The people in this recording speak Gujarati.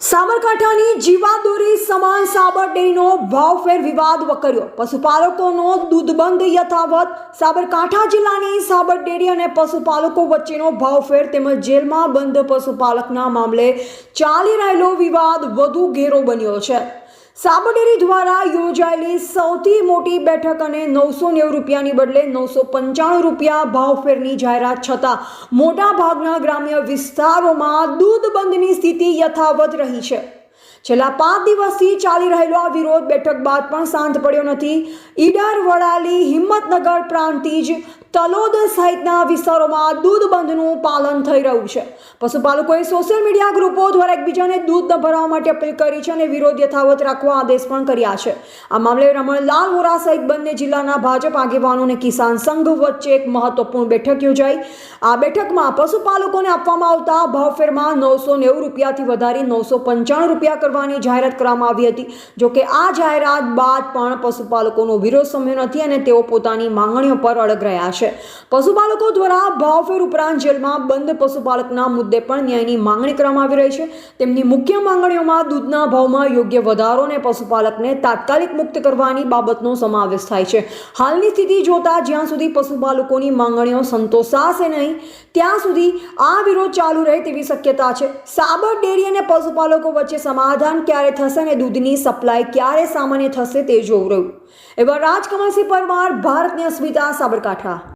સાબરકાંઠાની જીવાદોરી સમાન સાબર ડેરીનો ભાવફેર વિવાદ વકર્યો. પશુપાલકોનો દૂધબંધ યથાવત સાબરકાંઠા જિલ્લાની સાબર ડેરી અને પશુપાલકો વચ્ચેનો ભાવફેર તેમજ જેલમાં બંધ પશુપાલકના મામલે ચાલી રહેલો વિવાદ વધુ ઘેરો બન્યો છે. સાબરડેરી દ્વારા યોજાયેલી સૌથી મોટી બેઠક અને નવસો નેવું રૂપિયાની બદલે નવસો પંચાણું રૂપિયા ભાવફેરની જાહેરાત છતાં મોટાભાગના ગ્રામ્ય વિસ્તારોમાં દૂધ બંધની સ્થિતિ યથાવત રહી છે. છેલ્લા પાંચ દિવસથી ચાલી રહેલો આ વિરોધ બેઠક બાદ પણ શાંત પડ્યો નથી. ઈડર, વડાલી, હિંમતનગર પ્રાંતિજ તલોદ સહિતના વિસ્તારોમાં દૂધ બંધનું પાલન થઈ રહ્યું છે. પશુપાલકોએ સોશિયલ મીડિયા ગ્રુપો દ્વારા એકબીજાને દૂધ ન ભરવા માટે અપીલ કરી છે અને વિરોધ યથાવત રાખવા આદેશ પણ કર્યા છે. આ મામલે રમણલાલ વોરા સહિત બંને જિલ્લાના ભાજપ આગેવાનો અને કિસાન સંઘ વચ્ચે એક મહત્વપૂર્ણ બેઠક યોજાઈ. આ બેઠકમાં પશુપાલકોને આપવામાં આવતા ભાવફેરમાં નવસો નેવું રૂપિયાથી વધારી નવસો પંચાણું રૂપિયા કરવાની જાહેરાત કરવામાં આવી હતી. જોકે આ જાહેરાત બાદ પણ પશુપાલકોનો વિરોધ સમ્યો નથી અને તેઓ પોતાની માંગણીઓ પર અડગ રહ્યા છે. પશુપાલકો દ્વારા ભાવફેર ઉપરાંત જેલમાં બંધ પશુપાલકના મુદ્દે પણ ન્યાયની માંગણી કરવામાં આવી રહી છે. તેમની મુખ્ય માંગણીઓમાં દૂધના ભાવમાં યોગ્ય વધારો અને પશુપાલકને તાત્કાલિક મુક્ત કરવાની બાબતનો સમાવેશ થાય છે. હાલની સ્થિતિ જોતા જ્યાં સુધી પશુપાલકોની માંગણીઓ સંતોષાશે નહીં, ત્યાં સુધી આ વિરોધ ચાલુ રહે તેવી શક્યતા છે. સાબર, ડેરી અને પશુપાલકો વચ્ચે સમાધાન ક્યારે થશે અને દૂધની સપ્લાય ક્યારે સામાન્ય થશે તે જોવું રહ્યું. એવા રાજકમલસિંહ પરમાર ભારતની અસ્મિતા સાબરકાંઠા.